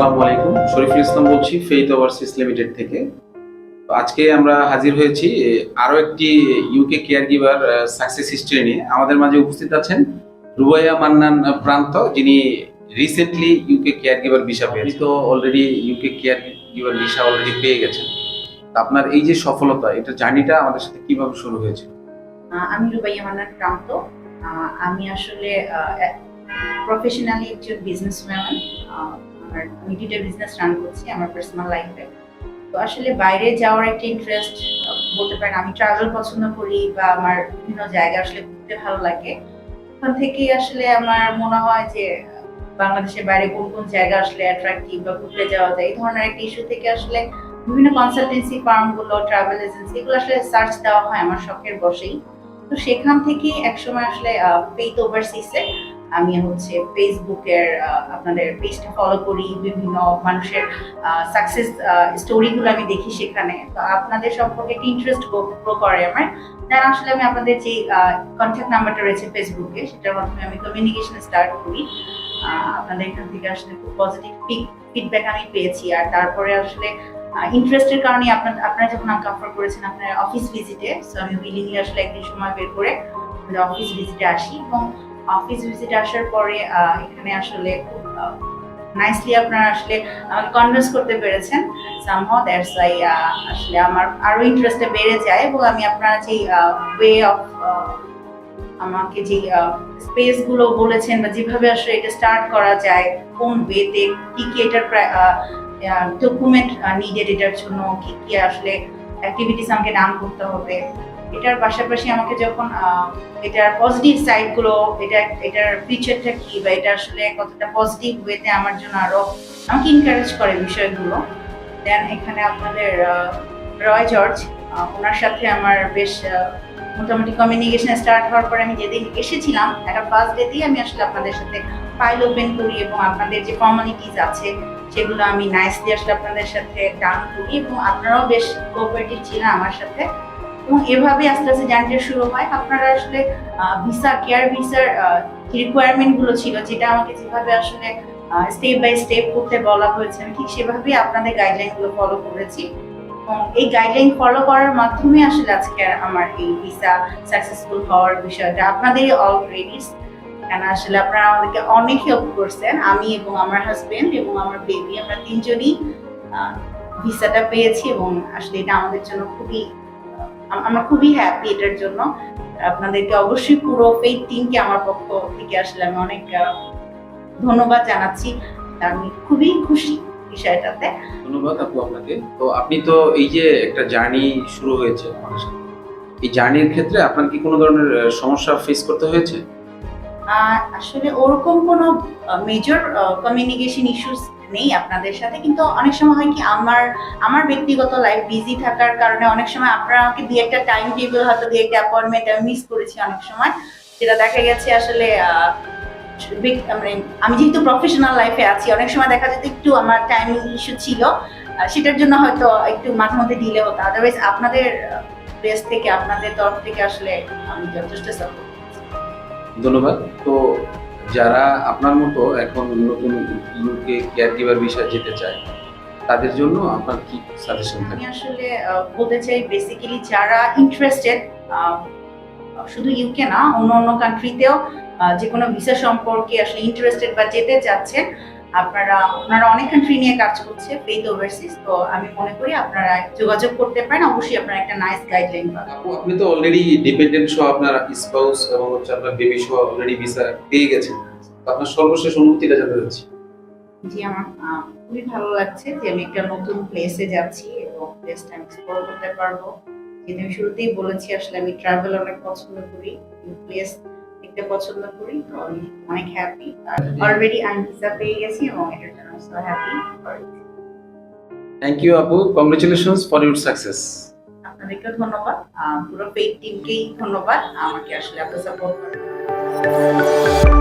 আসসালামু আলাইকুম। শরীফুল ইসলাম বলছি ফেইথ ওভারসিস লিমিটেড থেকে। তো আজকে আমরা হাজির হয়েছি আরও একটি UK caregiver success history নিয়ে। আমাদের মাঝে উপস্থিত আছেন রুবাইয়া মান্নান প্রান্ত যিনি recently UK caregiver visa পেয়েছেন। তো already UK caregiver visa already পেয়ে গেছেন। তো আপনার এই যে সফলতা এটা জার্নিটা আমাদের সাথে কীভাবে শুরু হয়েছে? আমি রুবাইয়া মান্নান প্রান্ত। আমি আসলে প্রফেশনালি একজন বিজনেস ম্যান আমি বিজনেস রান করছি আমার পার্সোনাল লাইফে তো আসলে বাইরে যাওয়ার একটা ইন্টারেস্ট বলতে পারেন আমি ট্রাভেল পছন্দ করি বা আমার বিভিন্ন জায়গা আসলে ঘুরতে ভালো লাগে। ওখান থেকেই আসলে আমার মনে হয় যে বাংলাদেশের বাইরে কোন কোন জায়গা আসলে অ্যাট্রাক্টিভ বা ঘুরতে যাওয়া যায়, এই ধরনের একটা ইস্যু থেকে আসলে বিভিন্ন কনসালটেন্সি ফার্মগুলো ট্রাভেল এজেন্সি এগুলো আসলে সার্চ দেওয়া হয় আমার শখের বসেই তো সেখান থেকেই একসময় আসলে ফেইথ ওভারসিসে আমি হচ্ছে ফেসবুকের আপনাদের পেজটা ফলো করি, বিভিন্ন মানুষের সাকসেস স্টোরিগুলো আমি দেখি সেখানে। তো আপনাদের সম্পর্কে একটা ইন্টারেস্ট গ্রো করে আমার? দেন আসলে আমি আপনাদের যে কন্ট্যাক্ট নাম্বারটা রয়েছে ফেসবুকে সেটার মাধ্যমে আমি কমিউনিকেশন স্টার্ট করি। আপনাদের এখান থেকে আসলে খুব পজিটিভ ফিডব্যাক আমি পেয়েছি। আর তারপরে আসলে ইন্টারেস্টের কারণে আপনার, আপনারা যখন আমাকে অফার করেছেন আপনার অফিস ভিজিটে সো আমি উইলিংলি আসলে একদিন সময় বের করে অফিস ভিজিটে আসি। এবং অফিস ভিজিট আসার পরে এখানে আসলে নাইসলি আপনারা আসলে আমাকে কনভিন্স করতে পেরেছেন। সামহাও দ্যাটস ওয়াই আসলে আমার আরও ইন্টারেস্টটা বেড়ে যায় এবং আমি আপনারা যে ওয়ে অফ আমাকে যে স্পেসগুলো বলেছেন বা যেভাবে আসলে এটা স্টার্ট করা যায়, কোন ওয়েতে কি কি এটার ডকুমেন্ট নিডেড এটার জন্য কি কি আসলে অ্যাক্টিভিটিস আমাকে ডান করতে হবে। এটার পাশাপাশি আমাকে যখন এটার পজিটিভ সাইডগুলো, এটা, এটার ফিচারটা কি বা এটা আসলে কতটা পজিটিভ ওয়েতে আমার জন্য আরও আমাকে ইনকারেজ করে বিষয়গুলো দেন এখানে আপনাদের রয় জর্জ ওনার সাথে আমার বেশ মোটামুটি কমিউনিকেশন স্টার্ট হওয়ার পরে আমি যেদিন এসেছিলাম, একটা ফার্স্ট ডেতেই আমি আসলে আপনাদের সাথে ফাইল ওপেন করি এবং আপনাদের যে ফর্মালিটিস আছে সেগুলো আমি নাইসলি আসলে আপনাদের সাথে ডান করি এবং আপনারাও বেশ কোঅপারেটিভ ছিলেন আমার সাথে। এবং এভাবে আস্তে আস্তে জার্নিটা শুরু হয়। আপনারা আসলে ভিসা কেয়ার ভিসার যে রিকোয়ারমেন্টগুলো ছিল, যেটা আমাকে যেভাবে আসলে স্টেপ বাই স্টেপ করতে বলা হয়েছে, আমি ঠিক সেভাবেই আপনাদের গাইডলাইনগুলো ফলো করেছি। এবং এই গাইডলাইন ফলো করার মাধ্যমে আসলে আজকে আমার এই ভিসা সাকসেসফুল হওয়ার বিষয়টা, আপনাদেরই অলরেডি কেন আসলে আপনারা আমাদেরকে অনেক হেল্প করছেন। আমি এবং আমার হাজবেন্ড এবং আমার বেবি আমরা তিনজনই ভিসাটা পেয়েছি এবং আসলে এটা আমাদের জন্য খুবই আমরা খুবই হ্যাপি এটার জন্য। আপনাদেরকে অবশ্যই পুরো এই টিমকে আমার পক্ষ থেকে আসলে আমি অনেক ধন্যবাদ জানাচ্ছি। আমি খুবই খুশি বিষয়টাতে। ধন্যবাদ আপু আপনাকে। তো আপনি তো এই যে একটা জার্নি শুরু হয়েছে আমাদের সাথে। এই জার্নির ক্ষেত্রে আপনার কি কোনো ধরনের সমস্যা ফেস করতে হয়েছে? আসলে ওরকম কোনো মেজর কমিউনিকেশন ইস্যুস নেই আপনাদের সাথে। কিন্তু অনেক সময় হয় কি আমার আমার ব্যক্তিগত লাইফ বিজি থাকার কারণে অনেক সময় আপনারা আমাকে দিয়ে একটা টাইম টেবিল হয়তো দিয়ে একটা অ্যাপয়েন্টমেন্ট আমি মিস করেছি অনেক সময়। যেটা দেখা গেছে আসলে মানে আমি যেহেতু প্রফেশনাল লাইফে আছি, অনেক সময় দেখা যেত একটু আমার টাইম ইস্যু ছিল। সেটার জন্য হয়তো একটু মাঝে মধ্যে ডিলে হতো। আদারওয়াইজ আপনাদের প্লেস থেকে, আপনাদের তরফ থেকে আসলে আমি যথেষ্ট সাপোর্ট ধন্যবাদ। তো যারা আপনার মতো এখন নতুন ইউকে কেয়ার গিভার বিষয়ে যেতে চায়, তাদের জন্য আপনার কি সাজেশন আমি আসলে বলতে চাই বেসিক্যালি যারা ইন্টারেস্টেড শুধু ইউকে না, অন্য অন্য কান্ট্রিতেও যে কোনো ভিসা সম্পর্কে আসলে ইন্টারেস্টেড বা যেতে চাচ্ছেন আপনারা ওনারা অনেক কান্ট্রি নিয়ে কাজ করছে ফেইথ ওভারসিজ তো আমি মনে করি আপনারা যোগাযোগ করতে পারেন অবশ্যই আপনারা একটা নাইস গাইডলাইন পাবেন। আপনি তো অলরেডি ডিপেন্ডেন্ট সহ আপনার স্পাউস এবং হচ্ছে আপনার বেবি সহ অলরেডি ভিসা পেয়ে গেছেন। আপনার সর্বশেষ অনুভূতিটা জানতে চাচ্ছি। জি আমার খুবই ভালো লাগছে যে আমি একটা নতুন প্লেসে যাচ্ছি এবং প্লেসটা আমি এক্সপ্লোর করতে পারব। যেহেতু আমি শুরুতেই বলেছি আসলে আমি ট্রাভেল অনেক পছন্দ করি। প্লেস দেখতে পছন্দ করি তো আমি অনেক হ্যাপি অলরেডি আমি ভিসা পেয়ে গেছি এবং এটার জন্য সো হ্যাপি থ্যাংক ইউ আপু কংগ্রেচুলেশনস ফর ইউর সাকসেস আপনাদেরকে ধন্যবাদ। পুরো পেইড টিমকেই ধন্যবাদ। আমাকে আসলে এত সাপোর্ট করার।